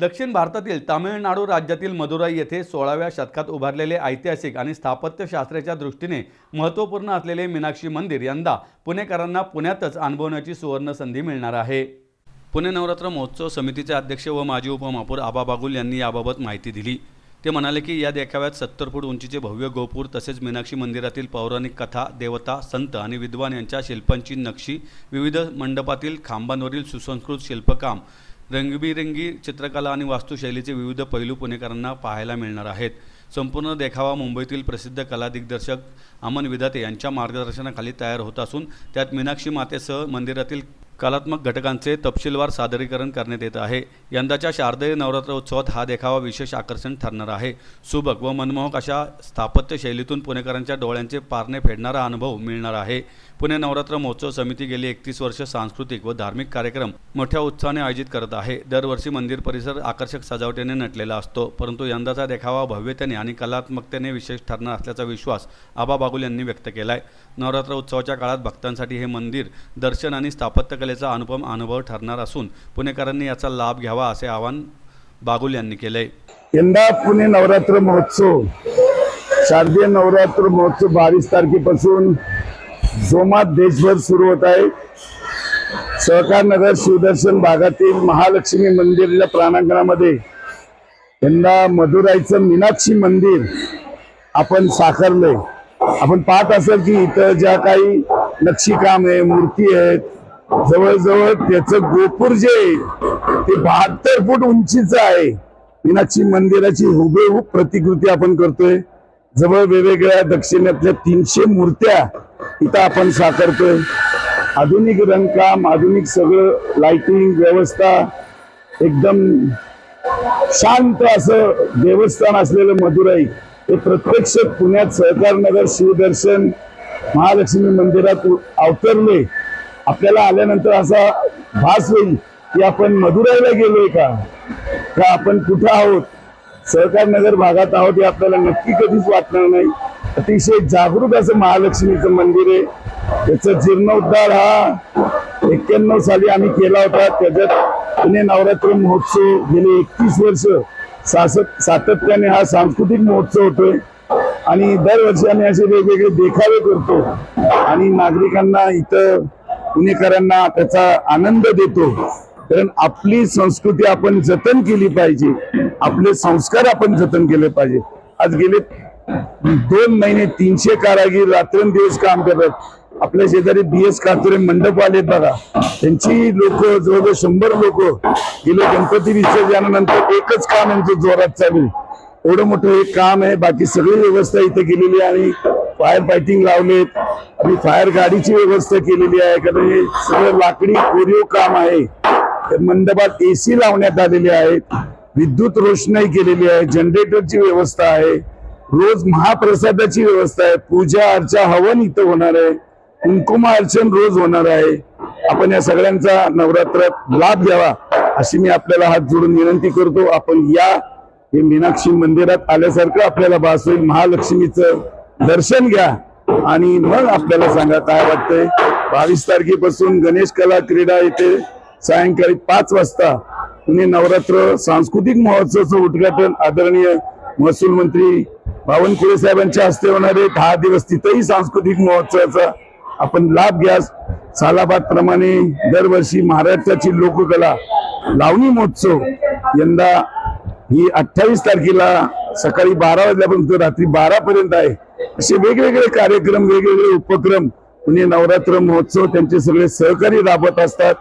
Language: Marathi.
दक्षिण भारतातील तामिळनाडू राज्यातील मदुराई येथे सोळाव्या शतकात उभारलेले ऐतिहासिक आणि स्थापत्यशास्त्राच्या दृष्टीने महत्त्वपूर्ण असलेले मीनाक्षी मंदिर यंदा पुणेकरांना पुण्यातच अनुभवण्याची सुवर्ण संधी मिळणार आहे. पुणे नवरात्र महोत्सव समितीचे अध्यक्ष व माजी उपमहापौर आबा बागुल यांनी याबाबत माहिती दिली. ते म्हणाले की या देखाव्यात सत्तर फूट उंचीचे भव्य गोपूर तसेच मीनाक्षी मंदिरातील पौराणिक कथा देवता संत आणि विद्वान यांच्या शिल्पांची नक्षी विविध मंडपातील खांबांवरील सुसंस्कृत शिल्पकाम रंगबिरंगी चित्रकला आणि वास्तुशैलीचे विविध पैलू पुणेकरांना पाहायला मिळणार आहेत. संपूर्ण देखावा मुंबईतील प्रसिद्ध कला दिग्दर्शक अमन विधाते यांच्या मार्गदर्शनाखाली तयार होत असून त्यात मीनाक्षी मातेसह मंदिरातील कलात्मक घटकांचे तपशीलवार सादरीकरण करण्यात येत आहे. यंदाच्या शारदीय नवरात्र उत्सवात हा देखावा विशेष आकर्षण ठरणार आहे. सुबक व मनमोहक अशा स्थापत्य शैलीतून पुणेकरांच्या डोळ्यांचे पारणे फेडणारा अनुभव मिळणार आहे. पुणे नवरात्र महोत्सव समिती गेली एकतीस वर्ष सांस्कृतिक व धार्मिक कार्यक्रम मोठ्या उत्साहाने आयोजित करत आहे. दरवर्षी मंदिर परिसर आकर्षक सजावटीने नटलेला असतो परंतु यंदाचा देखावा भव्यतेने आणि कलात्मकतेने विशेष ठरणार असल्याचा विश्वास आबा बागुल यांनी व्यक्त केला आहे नवरात्र उत्सवाच्या काळात भक्तांसाठी हे मंदिर दर्शन आणि स्थापत्यकले स्थापत्यकलेचा अनुपम अनुभव ठरणार असून पुणेकरांनी याचा लाभ घ्यावा असे आवाहन बागुल यांनी केले यंदा पुणे नवरात्र महोत्सव शारदीय नवरात्र महोत्सव बावीस तारखेपासून जोमात देशभर सुरू होत आहे. सहकार नगर शिवदर्शन भागातील महालक्ष्मी मंदिरच्या प्रांगणामध्ये यंदा मदुराईचं मीनाक्षी मंदिर आपण साकारलंय. आपण पाहत असेल की इथं ज्या काही नक्षीकाम आहे मूर्ती आहेत जवळजवळ त्याचं गोपूर जे आहे ते बहात्तर फूट उंचीचं आहे. मीनाक्षी मंदिराची हुबेहूब प्रतिकृती आपण करतोय. जवळ वेगवेगळ्या दक्षिणेतल्या तीनशे मूर्त्या इथं आपण साकारतोय. आधुनिक रंगकाम आधुनिक सगळं लाइटिंग व्यवस्था एकदम शांत असं देवस्थान असलेलं मदुराई हे प्रत्यक्ष पुण्यात सहकार नगर शिवदर्शन महालक्ष्मी मंदिरात अवतरले. आपल्याला आल्यानंतर असा भास होईल की आपण मदुराईला गेलोय का? का आपण कुठं आहोत? सहकार नगर भागात आहोत हे आपल्याला नक्की कधीच वाटणार नाही. अतिशय जागरूक असं महालक्ष्मीचं मंदिर आहे. त्याचा जीर्णोद्धार हा एक्क्याण्णव साली आम्ही केला होता. त्याच्यात पुणे नवरात्र महोत्सव गेले एकतीस वर्ष. सासत सातत्याने हा सांस्कृतिक महोत्सव होतोय. आणि दरवर्षी आम्ही असे वेगवेगळे देखावे करतो. आणि नागरिकांना इथं पुणेकरांना त्याचा आनंद देतो. कारण आपली संस्कृती आपण जतन केली पाहिजे. आपले संस्कार आपण जतन केले पाहिजे. आज गेले दोन महिने तीनशे कारागीर रात्रंदिवस काम करतात. आपल्या शेजारी बी एस कातुरे मंडप आले बघा. त्यांची लोक जवळजवळ शंभर लोक गेले. गणपती विसर्जनानंतर एकच काम यांचं जोरात चालू एवढं मोठं एक काम आहे. बाकी सगळी व्यवस्था इथे केलेली आहे. आणि फायर फायटिंग लावलेत. आणि फायर गाडीची व्यवस्था केलेली आहे. कारण हे सगळं लाकडी कोरीव काम आहे. मंडपात एसी लावण्यात आलेले आहेत. विद्युत रोषणाई केलेली आहे. जनरेटरची व्यवस्था आहे. रोज महाप्रसादाची व्यवस्था आहे. पूजा अर्चा हवन इथं होणार आहे. कुंकुमा अर्चन रोज होणार आहे. आपण या सगळ्यांचा नवरात्रात लाभ घ्यावा अशी मी आपल्याला हात जोडून विनंती करतो. आपण या हे मीनाक्षी मंदिरात आल्यासारखं आपल्याला भास होईल. महालक्ष्मीचं दर्शन घ्या. आणि मग आपल्याला सांगा काय वाटतंय. बावीस तारखेपासून गणेश कला क्रीडा येथे सायंकाळी पाच वाजता पुणे नवरात्र सांस्कृतिक महोत्सवाचं उद्घाटन आदरणीय महसूल मंत्री बावनकुळे साहेबांच्या हस्ते होणार आहे. दहा दिवस तिथंही सांस्कृतिक महोत्सवाचा आपण लाभ घ्या सालाबाद प्रमाणे दरवर्षी महाराष्ट्राची लोककला लावणी महोत्सव यंदा ही अठ्ठावीस तारखेला सकाळी बारा वाजल्यापर्यंत रात्री बारा पर्यंत आहे. असे वेगवेगळे कार्यक्रम वेगवेगळे उपक्रम म्हणजे नवरात्र महोत्सव त्यांचे सगळे सहकारी राबत असतात.